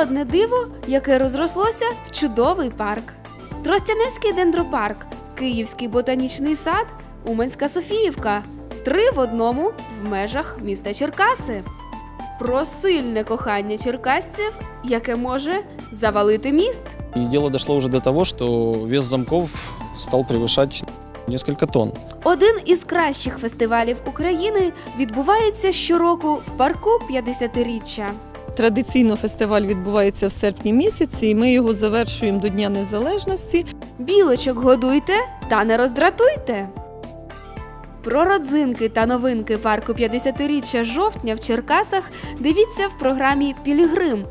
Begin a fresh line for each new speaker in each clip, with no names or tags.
природне диво, яке розрослося в чудовий парк. Тростянецький дендропарк, Київський ботанічний сад, Уманська Софіївка. Три в одному в межах міста Черкаси. Про сильне кохання черкасців, яке може завалити міст.
И дело дошло уже до того, что вес замков стал превышать несколько тонн.
Один із кращих фестивалів України відбувається щороку в парку 50-річчя.
Традиційно фестиваль відбувається в серпні місяці, і ми його завершуємо до Дня Незалежності.
Білочок годуйте та не роздратуйте. Про родзинки та новинки парку 50-річчя жовтня в Черкасах дивіться в програмі Пілігрим.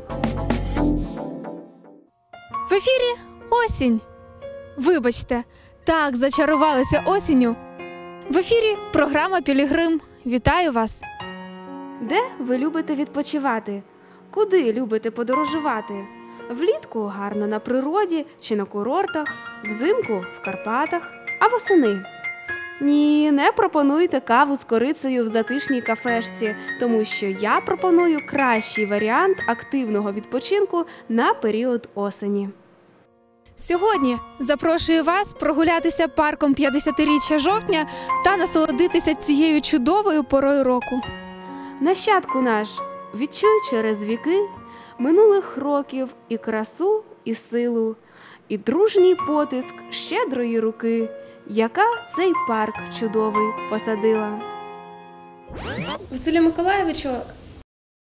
В ефірі осінь. Вибачте, так зачарувалися осінню. В ефірі програма Пілігрим. Вітаю вас!
Де ви любите відпочивати? Куди любите подорожувати? Влітку гарно на природі чи на курортах, взимку в Карпатах, а восени. Ні, не пропонуйте каву з корицею в затишній кафешці, тому що я пропоную кращий варіант активного відпочинку на період осені.
Сьогодні запрошую вас прогулятися парком 50-річчя жовтня та насолодитися цією чудовою порою року.
Нащадку наш, відчуй через віки минулих років і красу, і силу, і дружній потиск щедрої руки, яка цей парк чудовий посадила.
Василю Миколаєвичу,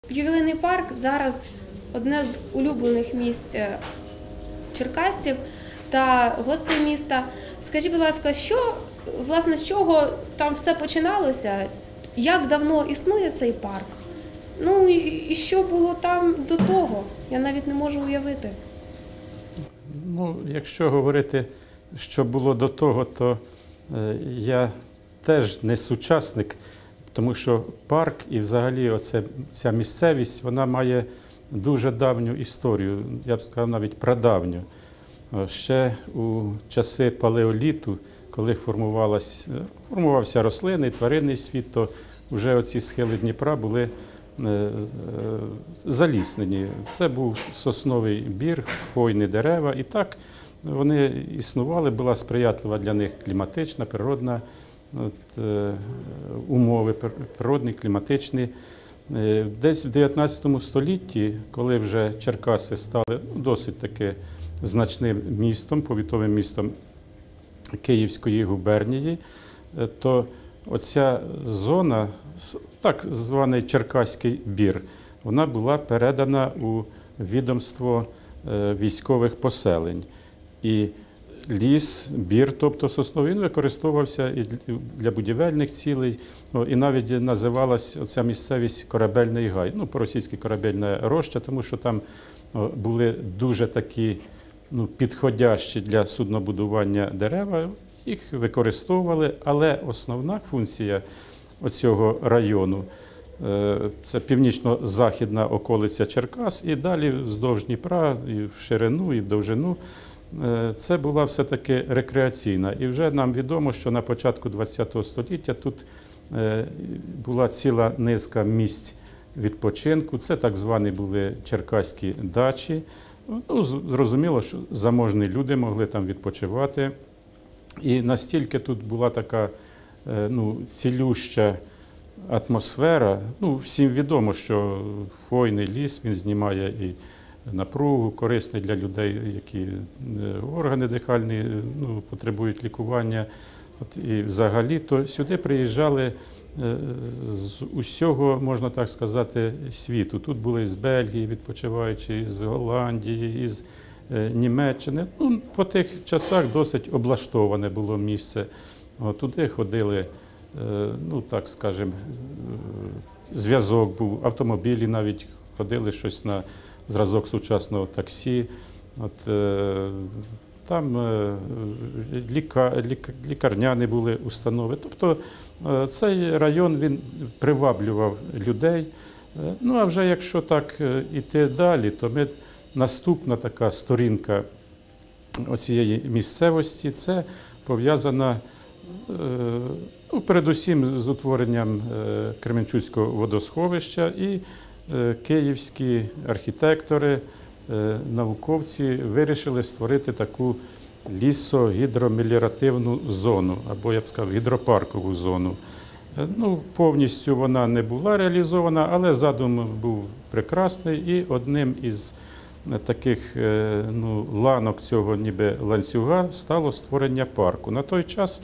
ювілейний парк зараз одне з улюблених місць е, черкасців та гостей міста. Скажіть, будь ласка, що власне з чого там все починалося? Як давно існує цей парк? Ну і, що було там до того? Я навіть не можу уявити.
Ну, якщо говорити, що було до того, то е, я теж не сучасник, тому що парк і взагалі оце, ця місцевість вона має дуже давню історію, я б сказав навіть прадавню. Ще у часи палеоліту, коли е, формувався рослинний, тваринний світ, то вже оці схили Дніпра були е, е, заліснені. Це був сосновий бір, хвойні дерева. І так вони існували, була сприятлива для них кліматична, природна от, е, умови, природні, кліматичні. Е, Десь в 19 столітті, коли вже Черкаси стали досить таки значним містом, повітовим містом Київської губернії, е, то оця зона, так званий Черкаський бір, вона була передана у відомство е, військових поселень. І ліс, бір, тобто сосновий, він використовувався і для- будівельних цілей, ну, і навіть називалась ця місцевість Корабельний гай, ну, по-російськи корабельна роща, тому що там були дуже такі ну, підходящі для суднобудування дерева, їх використовували, але основна функція оцього району е, це північно-західна околиця Черкас, і далі вздовж Дніпра, і в ширину, і в довжину. Е, Це була все-таки рекреаційна. І вже нам відомо, що на початку ХХ століття тут е, була ціла низка місць відпочинку. Це так звані були черкаські дачі. Ну, зрозуміло, що заможні люди могли там відпочивати. І настільки тут була така ну, цілюща атмосфера. Ну, всім відомо, що хвойний ліс він знімає і напругу, корисний для людей, які е, органи дихальні е, ну, потребують лікування. От, і взагалі, то сюди приїжджали е, з усього, можна так сказати, світу. Тут були з Бельгії відпочиваючі, з Голландії, із е, Німеччини. Ну, по тих часах досить облаштоване було місце. От, туди ходили, е, ну так скажемо, е, зв'язок був, автомобілі навіть ходили щось на зразок сучасного таксі. От, е, там ліка, ліка, лікарняні були установи. Тобто цей район він приваблював людей. Ну а вже якщо так іти далі, то ми наступна така сторінка оцієї місцевості це пов'язана ну, передусім з утворенням е, Кременчуцького водосховища і е, київські архітектори е, науковці вирішили створити таку лісогідромеліоративну зону, або я б сказав, гідропаркову зону. Е, Ну, повністю вона не була реалізована, але задум був прекрасний, і одним із е, таких е, ну, ланок цього ніби ланцюга стало створення парку. На той час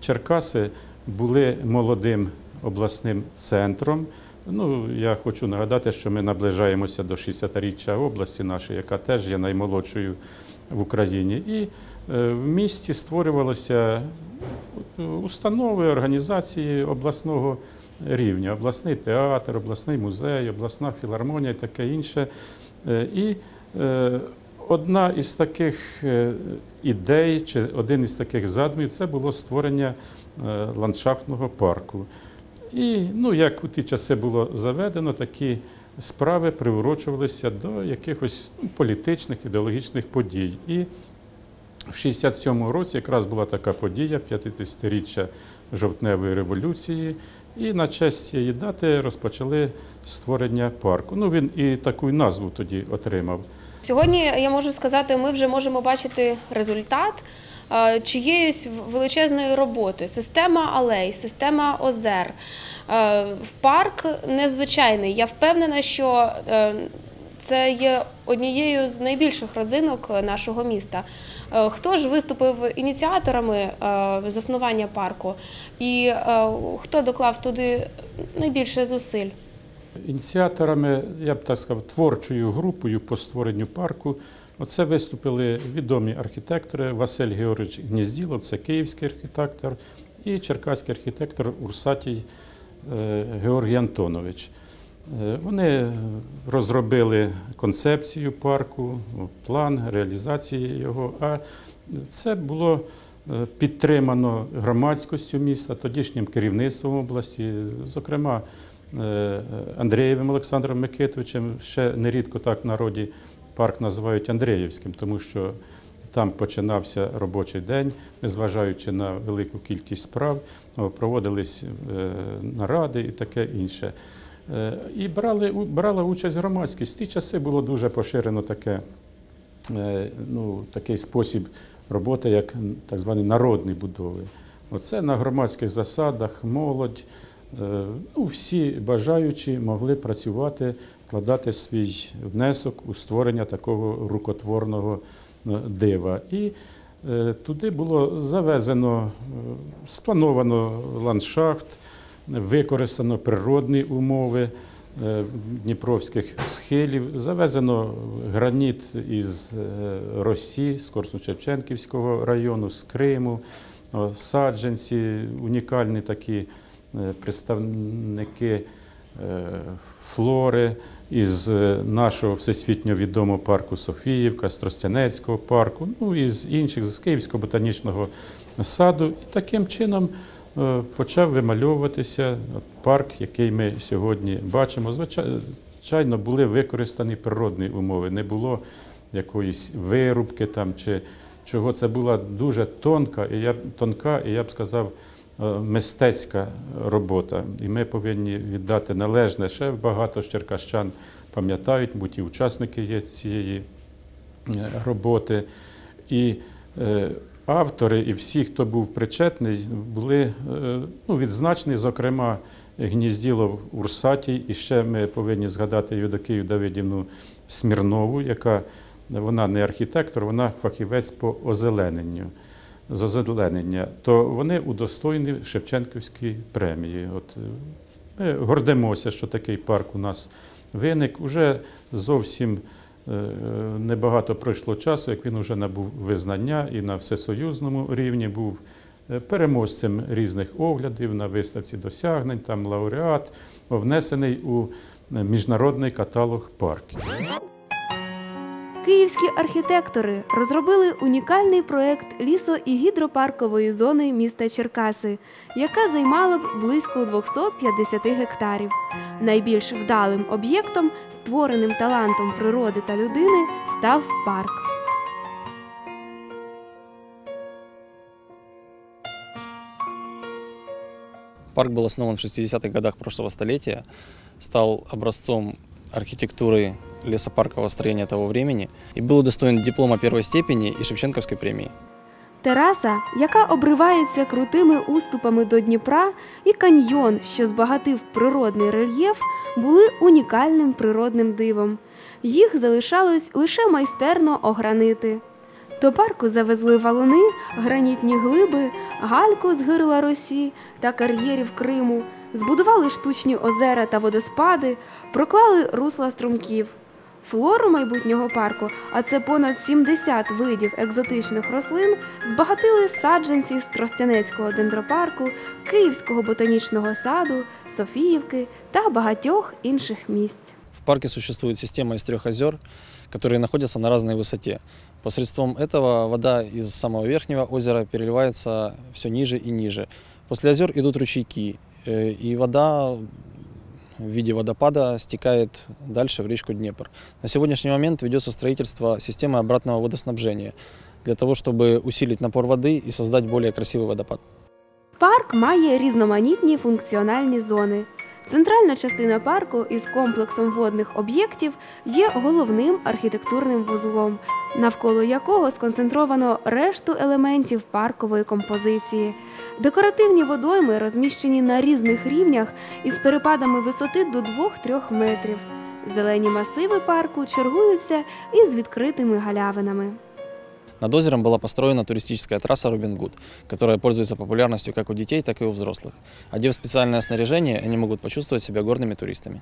Черкаси були молодим обласним центром. Ну, я хочу нагадати, що ми наближаємося до 60-річчя області нашої, яка теж є наймолодшою в Україні. І е, в місті створювалися е, установи, організації обласного рівня, обласний театр, обласний музей, обласна філармонія і таке інше. Е, І одна із таких е, ідей, чи один із таких задумів, це було створення е, ландшафтного парку. І ну, як у ті часи було заведено, такі справи приурочувалися до якихось ну, політичних, ідеологічних подій. І в 67-му році якраз була така подія 50-річчя жовтневої революції. І на честь цієї дати розпочали створення парку. Ну він і таку назву тоді отримав.
Сьогодні я можу сказати, ми вже можемо бачити результат е, чиєїсь величезної роботи. Система алей, система озер. Е, В парк незвичайний. Я впевнена, що е, це є однією з найбільших родзинок нашого міста. Хто ж виступив ініціаторами заснування парку, і хто доклав туди найбільше зусиль?
Ініціаторами, я б так сказав, творчою групою по створенню парку. Оце виступили відомі архітектори Василь Георгійович Гнізділов, це київський архітектор, і черкаський архітектор Урсатій е, Георгій Антонович. Е, Вони розробили концепцію парку, план реалізації його. А це було е, підтримано громадськістю міста, тодішнім керівництвом області, зокрема. Е, Андрієвим Олександром Микитовичем. Ще нерідко так в народі парк називають Андріївським, тому що там починався робочий день, незважаючи на велику кількість справ, проводились е, наради і таке інше. Е, І брали, брала участь громадськість. В ті часи було дуже поширено таке, ну, такий спосіб роботи, як так звані народні будови. Оце на громадських засадах молодь, ну, всі бажаючі могли працювати, вкладати свій внесок у створення такого рукотворного е, дива. І е, туди було завезено, е, сплановано ландшафт, використано природні умови е, дніпровських схилів, завезено граніт із е, Росії, з Корсун-Шевченківського району, з Криму, саджанці, унікальні такі е, представники е, флори із е, нашого всесвітньо відомого парку Софіївка, з Тростянецького парку, ну і з інших, з Київського ботанічного саду. І таким чином е, почав вимальовуватися парк, який ми сьогодні бачимо. Звичайно, були використані природні умови, не було якоїсь вирубки там чи чого. Це була дуже тонка, і я тонка, і я б сказав, е, мистецька робота. І ми повинні віддати належне. Ще багато з черкащан пам'ятають, бо ті учасники є цієї е, роботи. І е, автори і всі, хто був причетний, були е, ну, відзначені, зокрема, Гнізділов Урсатій. І ще ми повинні згадати Юдокію Давидівну Смірнову, яка вона не архітектор, вона фахівець по озелененню. З озеленення, то вони удостоєні Шевченківської премії. От е, ми гордимося, що такий парк у нас виник. Уже зовсім е, небагато пройшло часу, як він вже набув визнання і на всесоюзному рівні був е, переможцем різних оглядів на виставці досягнень, там лауреат, внесений у міжнародний каталог парків.
Київські архітектори розробили унікальний проект лісо- і гідропаркової зони міста Черкаси, яка займала б близько 250 гектарів. Найбільш вдалим об'єктом, створеним талантом природи та людини, став парк.
Парк был основан в 60-х годах прошлого столетия, стал образцом архитектуры лесопаркового строения того времени и был удостоен диплома первой степени и Шевченковской премии.
Тераса, яка обривається крутими уступами до Дніпра, і каньйон, що збагатив природний рельєф, були унікальним природним дивом. Їх залишалось лише майстерно огранити. До парку завезли валуни, гранітні глиби, гальку з гирла росі та кар'єрів Криму, збудували штучні озера та водоспади, проклали русла струмків. Флору майбутнього парку, а це понад 70 видів екзотичних рослин, збагатили саджанці з Тростянецького дендропарку, Київського ботанічного саду, Софіївки та багатьох інших місць.
В парке существует система из трех озер, которые находятся на разной высоте. Посредством этого вода из самого верхнего озера переливается все ниже и ниже. После озер идут ручейки, э, и вода в виде водопада стекает дальше в речку Днепр. На сегодняшний момент ведется строительство системы обратного водоснабжения для того, чтобы усилить напор воды и создать более красивый водопад.
Парк має різноманітні функціональні зони. Центральна частина парку із комплексом водних об'єктів є головним архітектурним вузлом, навколо якого сконцентровано решту елементів паркової композиції. Декоративні водойми розміщені на різних рівнях із перепадами висоти до 2-3 метрів. Зелені масиви парку чергуються із відкритими галявинами.
Над озером была построена туристическая трасса Робин Гуд, которая пользуется популярностью как у детей, так и у взрослых. Одев специальное снаряжение, они могут почувствовать себя горными туристами.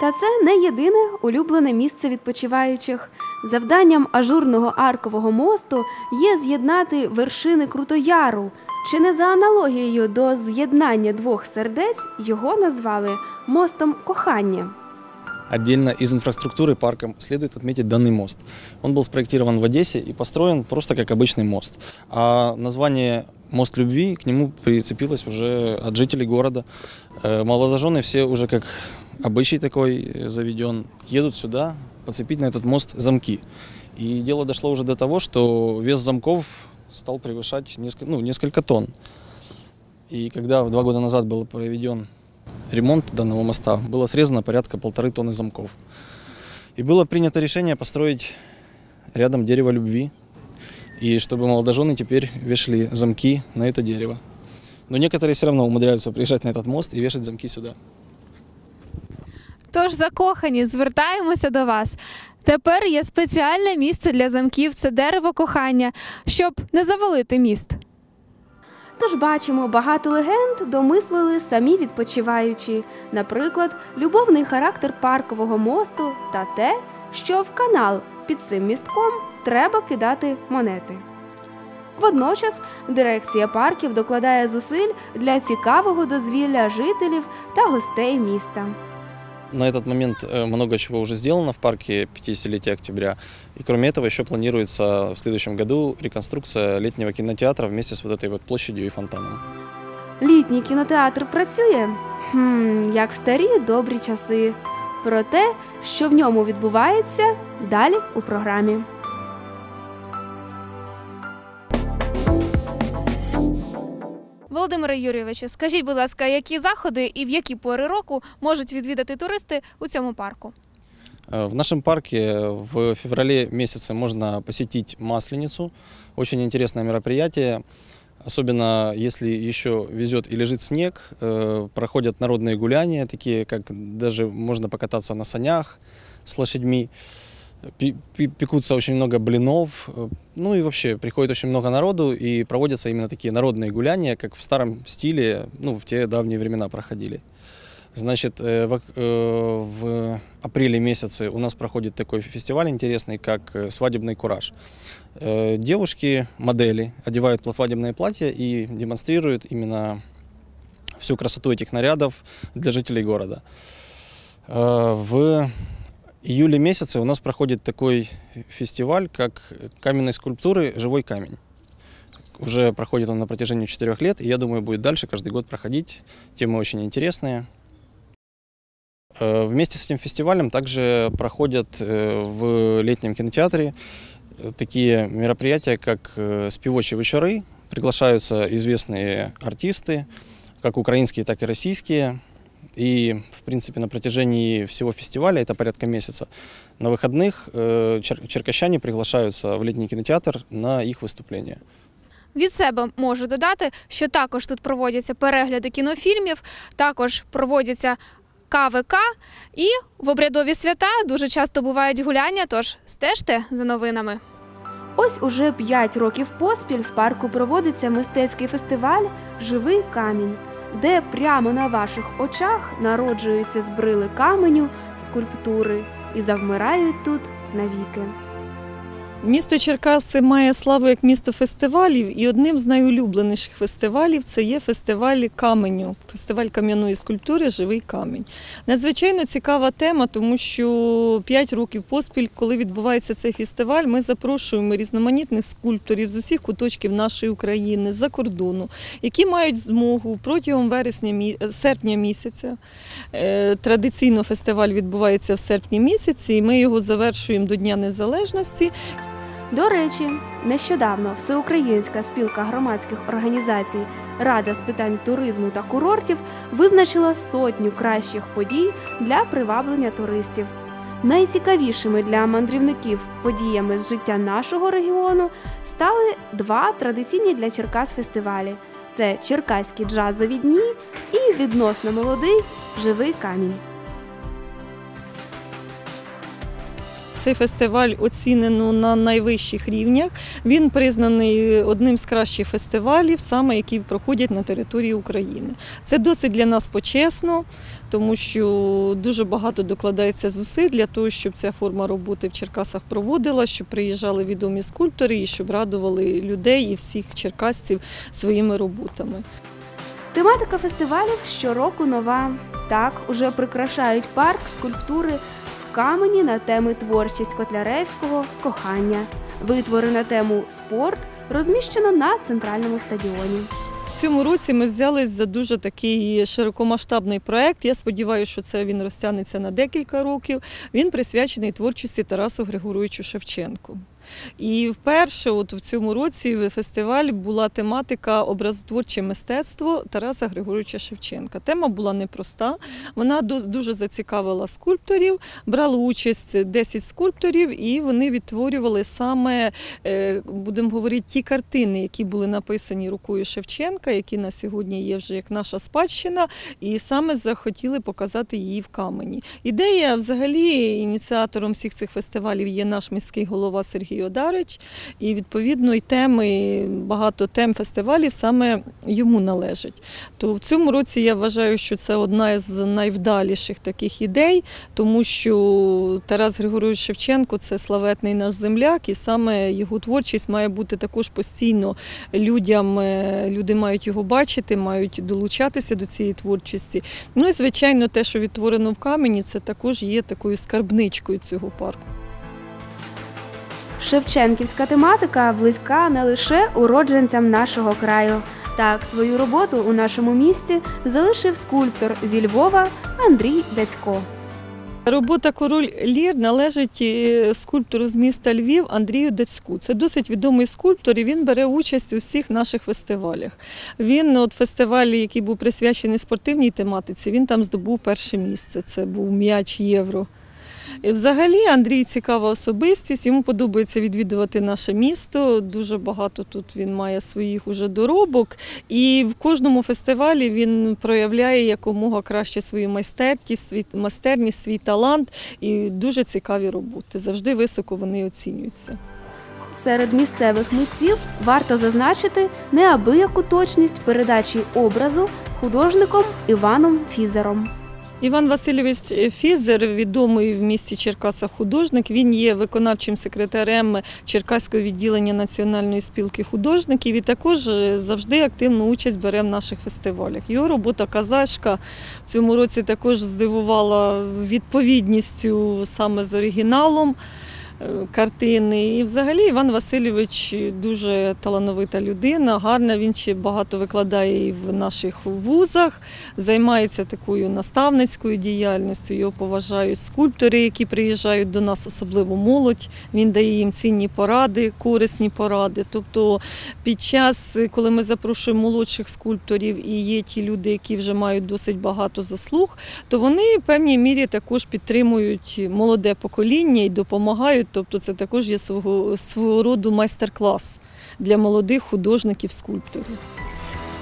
Та це не єдине улюблене місце відпочиваючих. Завданням ажурного аркового мосту є з'єднати вершини Крутояру. Чи не за аналогією до з'єднання двох сердець його назвали мостом кохання.
Отдельно из инфраструктуры парка следует отметить данный мост. Он был спроектирован в Одессе и построен просто как обычный мост. А название «Мост любви» к нему прицепилось уже от жителей города. Э, Молодожены все уже как обычай такой э, заведен, едут сюда подцепить на этот мост замки. И дело дошло уже до того, что вес замков стал превышать несколько, ну, несколько тонн. И когда два года назад был проведен ремонт данного моста было срезано порядка полторы тонны замков. И было принято решение построить рядом дерево любви, и чтобы молодожены теперь вешали замки на это дерево. Но некоторые все равно умудряются приезжать на этот мост и вешать замки сюда.
Тож закохані, звертаємося до вас. Тепер є спеціальне місце для замків це дерево кохання, щоб не завалити міст.
Тож бачимо, багато легенд домислили самі відпочиваючі, наприклад, любовний характер паркового мосту та те, що в канал під цим містком треба кидати монети. Водночас дирекція парків докладає зусиль для цікавого дозвілля жителів та гостей міста.
На этот момент э, много чего уже сделано в парке 50-летия октября. И кроме этого еще планируется в следующем году реконструкция летнего кинотеатра вместе с вот этой вот площадью и фонтаном.
Літній кінотеатр працює? Хм, як в старі добрі часи. Про те, що в ньому відбувається, далі у програмі.
Володимире Юрійовичу, скажіть, будь ласка, які заходи і в які пори року можуть відвідати туристи у цьому парку?
Э, В нашем парке в феврале месяце можно посетить Масленицу. Очень интересное мероприятие. Особенно если еще везет и лежит снег, э, проходят народные гуляния, такие как даже можно покататься на санях с лошадьми. Пекутся очень много блинов. э, Ну и вообще приходит очень много народу и проводятся именно такие народные гуляния, как в старом стиле, ну в те давние времена проходили. Значит, э, в, э, в апреле месяце у нас проходит такой фестиваль интересный, как «Свадебный кураж». Девушки, модели одевают свадебное платье и демонстрируют именно всю красоту этих нарядов для жителей города. В июле месяце у нас проходит такой фестиваль, как каменной скульптуры «Живой камень». Уже проходит он на протяжении четырех лет, и я думаю, будет дальше каждый год проходить. Темы очень интересные. Э, Вместе с этим фестивалем также проходят э, в летнем кинотеатре э, такие мероприятия, как спевочие вечеры. Приглашаются известные артисты, как украинские, так и российские. И, в принципе, на протяжении всего фестиваля, это порядка месяца, на выходных э, чер- черкащане приглашаются в летний кинотеатр на их выступления.
Від себе можу додати, що також тут проводяться перегляди кінофільмів, також проводяться КВК і в обрядові свята дуже часто бувають гуляння. Тож стежте за новинами.
Ось уже 5 років поспіль в парку проводиться мистецький фестиваль Живий камінь, де прямо на ваших очах народжуються збрили каменю скульптури і завмирають тут навіки.
Місто Черкаси має славу як місто фестивалів, і одним з найулюбленіших фестивалів це є фестиваль каменю, фестиваль кам'яної скульптури Живий камінь. Надзвичайно цікава тема, тому що 5 років поспіль, коли відбувається цей фестиваль, ми запрошуємо різноманітних скульпторів з усіх куточків нашої України, з-за кордону, які мають змогу протягом вересня серпня місяця. е, Традиційно фестиваль відбувається в серпні місяці, і ми його завершуємо до Дня Незалежності.
До речі, нещодавно Всеукраїнська спілка громадських організацій Рада з питань туризму та курортів визначила сотню кращих подій для приваблення туристів. Найцікавішими для мандрівників подіями з життя нашого регіону стали два традиційні для Черкас фестивалі: це Черкаські джазові дні і відносно молодий живий камінь.
Цей фестиваль оцінено на найвищих рівнях. Він признаний одним з кращих фестивалів, саме які проходять на території України. Це досить для нас почесно, тому що дуже багато докладається зусиль для того, щоб ця форма роботи в Черкасах проводила, щоб приїжджали відомі скульптори і щоб радували людей і всіх черкасців своїми роботами.
Тематика фестивалів щороку нова. Так уже прикрашають парк скульптури камені на теми творчість Котляревського, кохання. Витвори на тему спорт розміщено на центральному стадіоні.
В цьому році ми взялись за дуже такий широкомасштабний проект. Я сподіваюся, що це він розтягнеться на декілька років. Він присвячений творчості Тарасу Григоровичу Шевченку. І вперше, от в цьому році, в фестивалі була тематика образотворче мистецтво Тараса Григоровича Шевченка. Тема була непроста. Вона дуже зацікавила скульпторів. Брали участь 10 скульпторів, і вони відтворювали саме е, будемо говорити, ті картини, які були написані рукою Шевченка, які на сьогодні є вже як наша спадщина, і саме захотіли показати її в камені. Ідея, взагалі, ініціатором всіх цих фестивалів є наш міський голова Сергій Одарич. І відповідно і теми, багато тем фестивалів саме йому належать. То в цьому році я вважаю, що це одна з найвдаліших таких ідей, тому що Тарас Григорович Шевченко це славетний наш земляк, і саме його творчість має бути також постійно людям. е, Люди мають його бачити, мають долучатися до цієї творчості. Ну і звичайно, те, що відтворено в камені, це також є такою скарбничкою цього парку.
Шевченківська тематика близька не лише уродженцям нашого краю. Так, свою роботу у нашому місті залишив скульптор зі Львова Андрій Дацько.
Робота король Лір належить е, скульптору з міста Львів Андрію Дацьку. Це досить відомий скульптор, і він бере участь у всіх наших фестивалях. Він от фестивалі, який був присвячений спортивній тематиці, він там здобув перше місце. Це був м'яч євро. Взагалі Андрій цікава особистість. Йому подобається відвідувати наше місто. Дуже багато тут він має своїх уже доробок. І в кожному фестивалі він проявляє якомога краще свою майстерність, свій майстерність, свій талант і дуже цікаві роботи. Завжди високо вони оцінюються.
Серед місцевих митців варто зазначити неабияку точність передачі образу художником Іваном Фізером.
Іван Васильович Фізер, відомий в місті Черкаса художник. Він є виконавчим секретарем Черкаського відділення Національної спілки художників і також е, завжди активну участь бере в наших фестивалях. Його робота казачка в цьому році також здивувала відповідністю саме з оригіналом. Картини. І взагалі Іван Васильович дуже талановита людина, гарна. Він ще багато викладає і в наших вузах, займається такою наставницькою діяльністю. Його поважають скульптори, які приїжджають до нас, особливо молодь. Він дає їм цінні поради, корисні поради. Тобто під час, коли ми запрошуємо молодших скульпторів і є ті люди, які вже мають досить багато заслуг, то вони в певній мірі також підтримують молоде покоління і допомагають. Тобто, це також є свого, свого роду майстер-клас для молодих художників, скульпторів.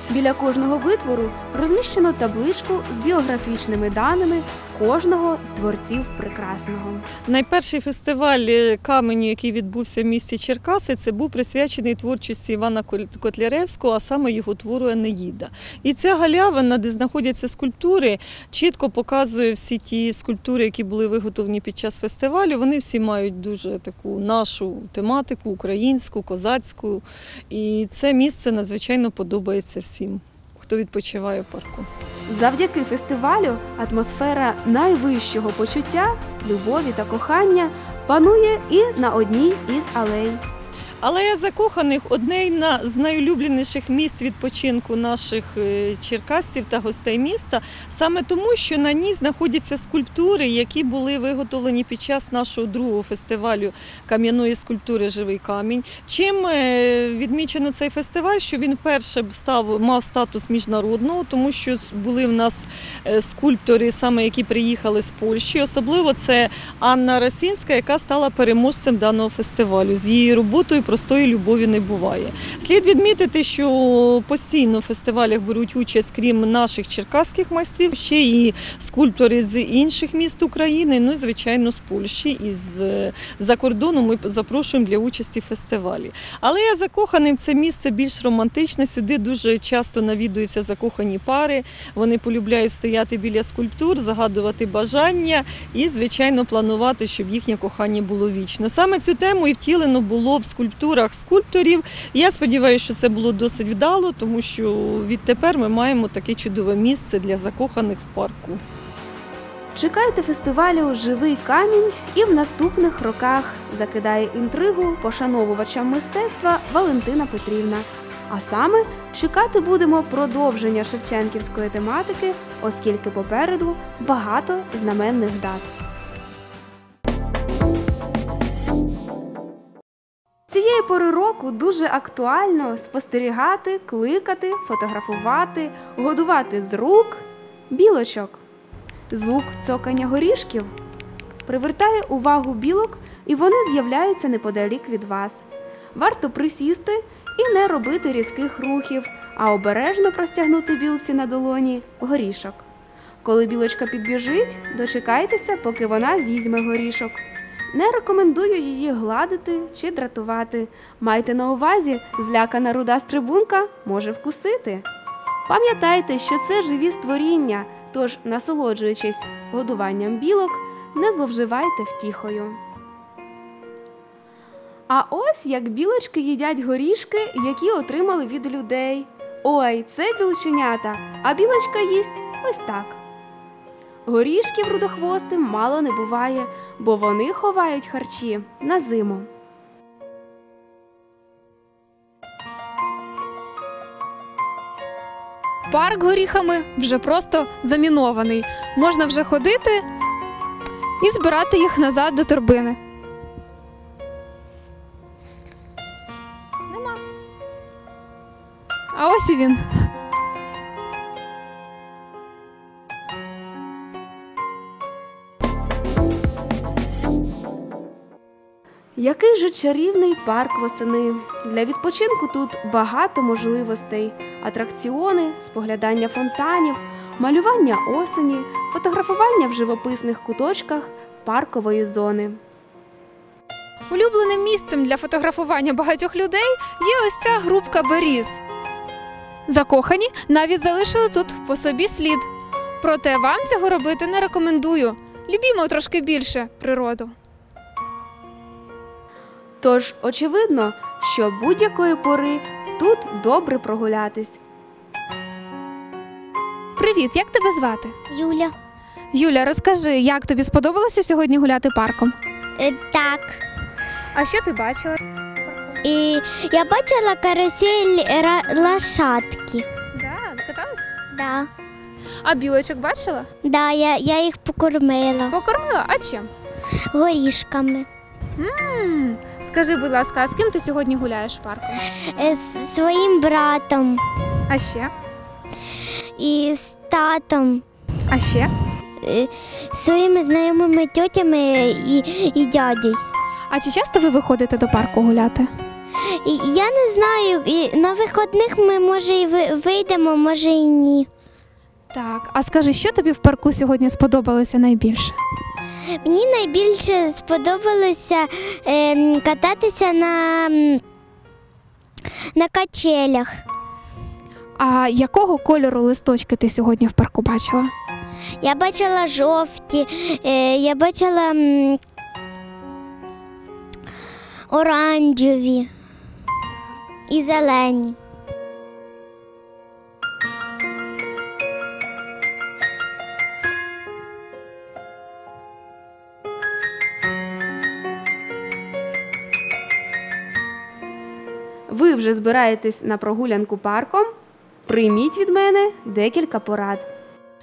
Біля кожного витвору розміщено табличку з біографічними даними кожного з творців прекрасного.
Найперший фестиваль е, каменю, який відбувся в місті Черкаси, це був присвячений творчості Івана Котляревського, а саме його твору Енеїда. І ця галявина, де знаходяться скульптури, чітко показує всі ті скульптури, які були виготовлені під час фестивалю. Вони всі мають дуже таку нашу тематику, українську, козацьку. І це місце надзвичайно подобається всім, хто відпочиває в парку.
Завдяки фестивалю атмосфера найвищого почуття, любові та кохання панує і на одній із алей.
Алея закоханих одне з найулюбленіших місць відпочинку наших е, черкасців та гостей міста, саме тому, що на ній знаходяться скульптури, які були виготовлені під час нашого другого фестивалю кам'яної скульптури Живий камінь. Чим е, відмічено цей фестиваль, що він вперше став мав статус міжнародного, тому що були в нас е, скульптори, саме які приїхали з Польщі. Особливо це Анна Росінська, яка стала переможцем даного фестивалю. З її роботою простої любові не буває. Слід відмітити, що постійно в фестивалях беруть участь, крім наших черкаських майстрів, ще і скульптори з інших міст України, ну і звичайно з Польщі і з за кордону ми запрошуємо для участі в фестивалі. Але я закоханим це місце більш романтичне. Сюди дуже часто навідуються закохані пари. Вони полюбляють стояти біля скульптур, загадувати бажання і, звичайно, планувати, щоб їхнє кохання було вічно. Саме цю тему і втілено було в скульптурах скульпторів. Я сподіваюся, що це було досить вдало, тому що відтепер ми маємо таке чудове місце для закоханих в парку.
Чекайте фестивалю Живий камінь і в наступних роках закидає інтригу пошановувачам мистецтва Валентина Петрівна. А саме чекати будемо продовження шевченківської тематики, оскільки попереду багато знаменних дат. Цієї пори року дуже актуально спостерігати, кликати, фотографувати, годувати з рук білочок. Звук цокання горішків привертає увагу білок, і вони з'являються неподалік від вас. Варто присісти і не робити різких рухів, а обережно простягнути білці на долоні горішок. Коли білочка підбіжить, дочекайтеся, поки вона візьме горішок. Не рекомендую її гладити чи дратувати. Майте на увазі, злякана руда стрибунка може вкусити. Пам'ятайте, що це живі створіння, тож, насолоджуючись годуванням білок, не зловживайте втіхою. А ось як білочки їдять горішки, які отримали від людей. Ой, це білченята, а білочка їсть ось так. Горішків рудохвостим мало не буває, бо вони ховають харчі на зиму.
Парк горіхами вже просто замінований. Можна вже ходити і збирати їх назад до торбини. Нема. А ось і він.
Який же чарівний парк восени. Для відпочинку тут багато можливостей: атракціони, споглядання фонтанів, малювання осені, фотографування в живописних куточках паркової зони.
Улюбленим місцем для фотографування багатьох людей є ось ця групка беріз. Закохані навіть залишили тут по собі слід. Проте вам цього робити не рекомендую. Любімо трошки більше природу.
Тож, очевидно, що будь-якої пори тут добре прогулятись.
Привіт, як тебе звати?
Юля.
Юля, розкажи, як тобі сподобалося сьогодні гуляти парком?
Е, так,
А що ти бачила?
І я бачила карусель лошадки.
Да, каталась?
Да.
А білочок бачила?
Да, я, я їх покормила
Покормила? А чим?
горішками.
М Скажи, будь ласка, а з ким ти сьогодні гуляєш парком?
Е, З своїм братом
А ще?
і з татом,
А ще?
е, своїми знайомими тьотями і, і дядю.
А чи часто ви виходите до парку гуляти?
І Я не знаю, і на виходних ми може і ви- вийдемо, може і ні.
Так, а скажи, що тобі в парку сьогодні сподобалося найбільше?
Мені найбільше сподобалося ем, кататися на, на качелях.
А якого кольору листочки ти сьогодні в парку бачила?
Я бачила жовті, е, я бачила м, оранжеві і зелені.
Вже збираєтесь на прогулянку парком? Прийміть від мене декілька порад.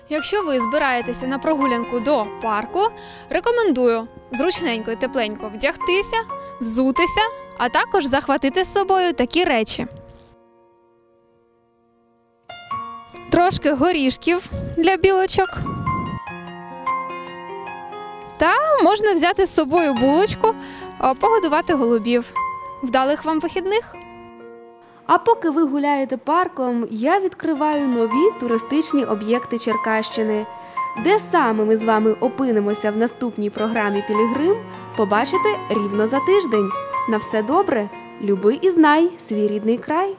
Якщо ви збираєтеся на прогулянку до парку, рекомендую зручненько і тепленько вдягтися, взутися, а також захватити з собою такі речі. Трошки горішків для білочок. Та можна взяти з собою булочку, погодувати голубів. Вдалих вам вихідних!
А поки ви гуляєте парком, я відкриваю нові туристичні об'єкти Черкащини. Де саме ми з вами опинимося в наступній програмі Пілігрим, побачите рівно за тиждень. На все добре, люби і знай свій рідний край.